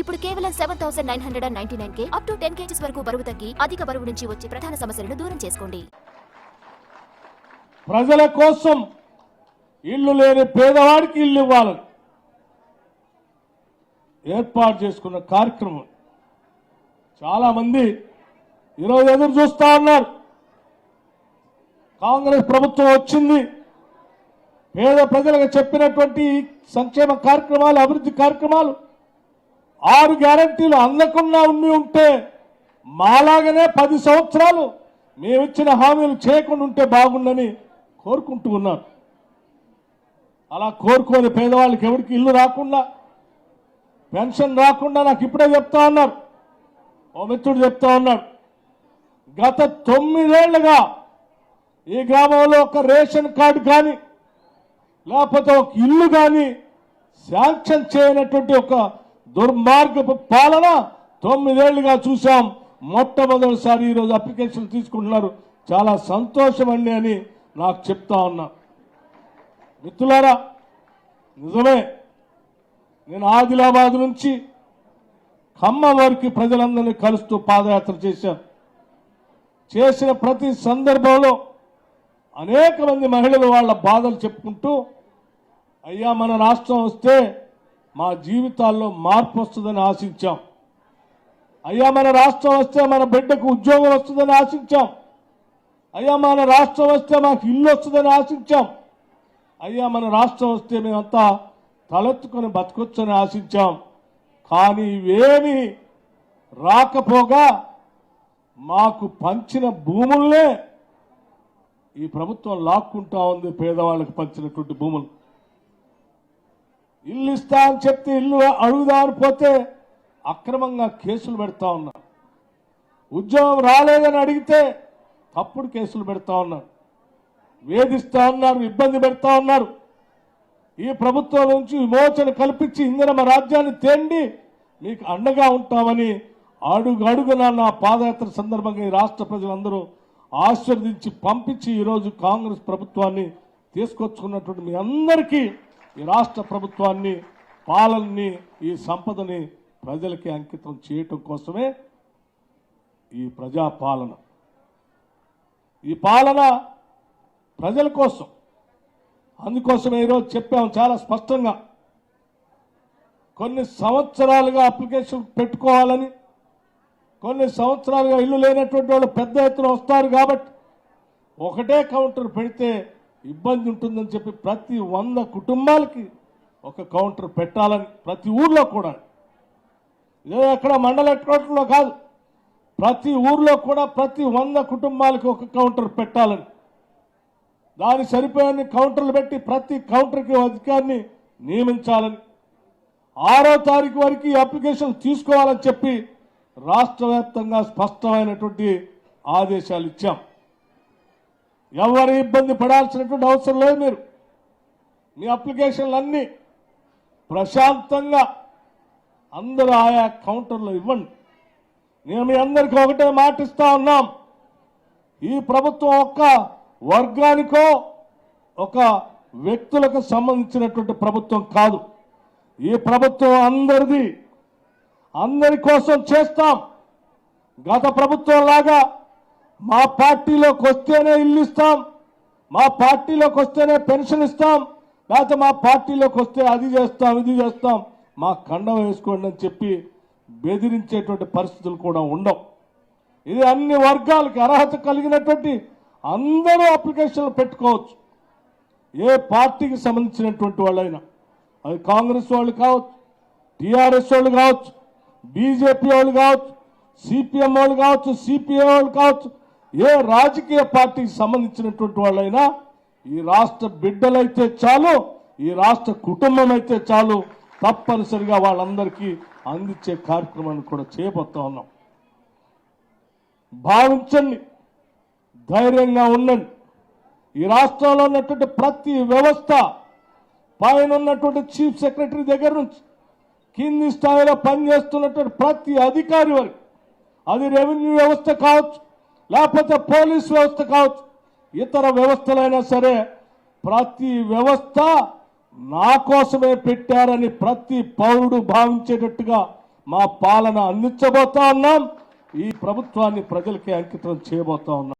ఇప్పుడు కేవలం seven thousand nine hundred and ninety nine K up to ten kgs వరకు బరువు తగ్గి అధిక బరువు నుంచి వచ్చే ప్రధాన సమస్యలను దూరం చేసుకోండి. ప్రజల కోసం ఇల్లు లేని పేదవాడికి ఇల్లు ఇవ్వాలని ఏర్పాటు చేసుకున్న కార్యక్రమం. చాలా మంది ఈరోజు ఎదురు చూస్తా ఉన్నారు. కాంగ్రెస్ ప్రభుత్వం వచ్చింది. పేద ప్రజలకు చెప్పినటువంటి సంక్షేమ కార్యక్రమాలు అభివృద్ధి కార్యక్రమాలు ఆరు గ్యారంటీలు అందకుండా ఉండి ఉంటే మాలాగనే పది సంవత్సరాలు మేమిచ్చిన హామీలు చేయకుండా ఉంటే బాగుండని కోరుకుంటూ ఉన్నారు. అలా కోరుకోని పేదవాళ్ళకి ఎవరికి ఇల్లు రాకుండా పెన్షన్ రాకుండా నాకు ఇప్పుడే చెప్తా ఉన్నారు. ఓ మిత్రుడు చెప్తా ఉన్నాడు గత తొమ్మిదేళ్ళుగా ఈ గ్రామంలో ఒక రేషన్ కార్డు కానీ లేకపోతే ఒక ఇల్లు కానీ శాంక్షన్ చేయనటువంటి ఒక దుర్మార్గపు పాలన తొమ్మిదేళ్ళుగా చూశాం. మొట్టమొదటిసారి ఈరోజు అప్లికేషన్ తీసుకుంటున్నారు. చాలా సంతోషం అండి అని నాకు చెప్తా ఉన్నా. మిత్రులారా నిజమే నేను ఆదిలాబాద్ నుంచి ఖమ్మం వరకు ప్రజలందరినీ కలుస్తూ పాదయాత్ర చేశాను చేసిన ప్రతి సందర్భంలో అనేక మంది మహిళలు వాళ్ళ బాధలు చెప్పుకుంటూ అయ్యా మన రాష్ట్రం వస్తే మా జీవితాల్లో మార్పు వస్తుందని ఆశించాం. అయ్యా మన రాష్ట్రం వస్తే మన బిడ్డకు ఉద్యోగం వస్తుందని ఆశించాం. అయ్యా మన రాష్ట్రం వస్తే మాకు ఇల్లు వస్తుందని ఆశించాం. అయ్యా మన రాష్ట్రం వస్తే మేమంతా తలెత్తుకొని బతకొచ్చని ఆశించాం. కానీ ఇవేమి రాకపోగా మాకు పంచిన భూముల్నే ఈ ప్రభుత్వం లాక్కుంటా ఉంది పేదవాళ్ళకి పంచినటువంటి భూములు. ఇల్లు ఇస్తా అని చెప్తే ఇల్లు అడుగుదా పోతే అక్రమంగా కేసులు పెడతా ఉన్నారు ఉద్యోగం రాలేదని అడిగితే తప్పుడు కేసులు పెడతా ఉన్నారు. వేధిస్తా ఉన్నారు ఇబ్బంది పెడతా ఉన్నారు. ఈ ప్రభుత్వం నుంచి విమోచన కల్పించి ఇందిరమ రాజ్యాన్ని తేండి మీకు అండగా ఉంటామని అడుగు అడుగున నా పాదయాత్ర సందర్భంగా ఈ రాష్ట్ర ప్రజలందరూ ఆశీర్వదించి పంపించి ఈరోజు కాంగ్రెస్ ప్రభుత్వాన్ని తీసుకొచ్చుకున్నటువంటి మీ అందరికీ ఈ రాష్ట్ర ప్రభుత్వాన్ని పాలనని ఈ సంపదని ప్రజలకి అంకితం చేయటం కోసమే ఈ ప్రజా పాలన ఈ పాలన ప్రజల కోసం. అందుకోసమే ఈరోజు చెప్పాము చాలా స్పష్టంగా. కొన్ని సంవత్సరాలుగా అప్లికేషన్ పెట్టుకోవాలని కొన్ని సంవత్సరాలుగా ఇల్లు లేనటువంటి వాళ్ళు పెద్ద ఎత్తున వస్తారు కాబట్టి ఒకటే కౌంటర్ పెడితే ఇబ్బంది ఉంటుందని చెప్పి ప్రతి వంద కుటుంబాలకి ఒక కౌంటర్ పెట్టాలని ప్రతి ఊర్లో కూడా. ఇదే ఎక్కడ మండల హెడ్ కాదు ప్రతి ఊర్లో కూడా ప్రతి వంద కుటుంబాలకి ఒక కౌంటర్ పెట్టాలని. దాని సరిపోయే కౌంటర్లు పెట్టి ప్రతి కౌంటర్కి అధికారిని నియమించాలని. ఆరో తారీఖు వరకు ఈ అప్లికేషన్ తీసుకోవాలని చెప్పి రాష్ట్ర వ్యాప్తంగా స్పష్టమైనటువంటి ఆదేశాలు ఇచ్చాం. ఎవరి ఇబ్బంది పడాల్సినటువంటి అవసరం లేదు మీరు. మీ అప్లికేషన్లు అన్నీ ప్రశాంతంగా అందరూ ఆయా కౌంటర్లో ఇవ్వండి. నేను మీ అందరికీ ఒకటే మాటిస్తా ఉన్నాం. ఈ ప్రభుత్వం ఒక్క వర్గానికో ఒక వ్యక్తులకు సంబంధించినటువంటి ప్రభుత్వం కాదు. ఈ ప్రభుత్వం అందరిది. అందరి కోసం చేస్తాం. గత ప్రభుత్వం లాగా మా పార్టీలోకి వస్తేనే ఇల్లు ఇస్తాం. మా పార్టీలోకి వస్తేనే పెన్షన్ ఇస్తాం. లేకపోతే మా పార్టీలోకి వస్తే అది చేస్తాం ఇది చేస్తాం. మా ఖండం వేసుకోండి అని చెప్పి బెదిరించేటువంటి పరిస్థితులు కూడా ఉండవు. ఇది అన్ని వర్గాలకి అర్హత కలిగినటువంటి అందరూ అప్లికేషన్లు పెట్టుకోవచ్చు. ఏ పార్టీకి సంబంధించినటువంటి వాళ్ళైనా. అది కాంగ్రెస్ వాళ్ళు కావచ్చు టీఆర్ఎస్ వాళ్ళు కావచ్చు బీజేపీ వాళ్ళు కావచ్చు సిపిఎం వాళ్ళు కావచ్చు సిపిఐ వాళ్ళు కావచ్చు ఏ రాజకీయ పార్టీకి సంబంధించినటువంటి వాళ్ళైనా ఈ రాష్ట్ర బిడ్డలైతే చాలు ఈ రాష్ట్ర కుటుంబం అయితే చాలు తప్పనిసరిగా వాళ్ళందరికీ అందించే కార్యక్రమాన్ని కూడా చేయబోతా ఉన్నాం. భావించండి ధైర్యంగా ఉండండి. ఈ రాష్ట్రంలో ఉన్నటువంటి ప్రతి వ్యవస్థ పైన ఉన్నటువంటి చీఫ్ సెక్రటరీ దగ్గర నుంచి కింది స్థాయిలో పనిచేస్తున్నటువంటి ప్రతి అధికారి వరకు అది రెవెన్యూ వ్యవస్థ కావచ్చు లేకపోతే పోలీస్ వ్యవస్థ కావచ్చు ఇతర వ్యవస్థలైనా సరే ప్రతి వ్యవస్థ నా కోసమే పెట్టారని ప్రతి పౌరుడు భావించేటట్టుగా మా పాలన అందించబోతా ఉన్నాం. ఈ ప్రభుత్వాన్ని ప్రజలకి అంకితం చేయబోతా ఉన్నాం.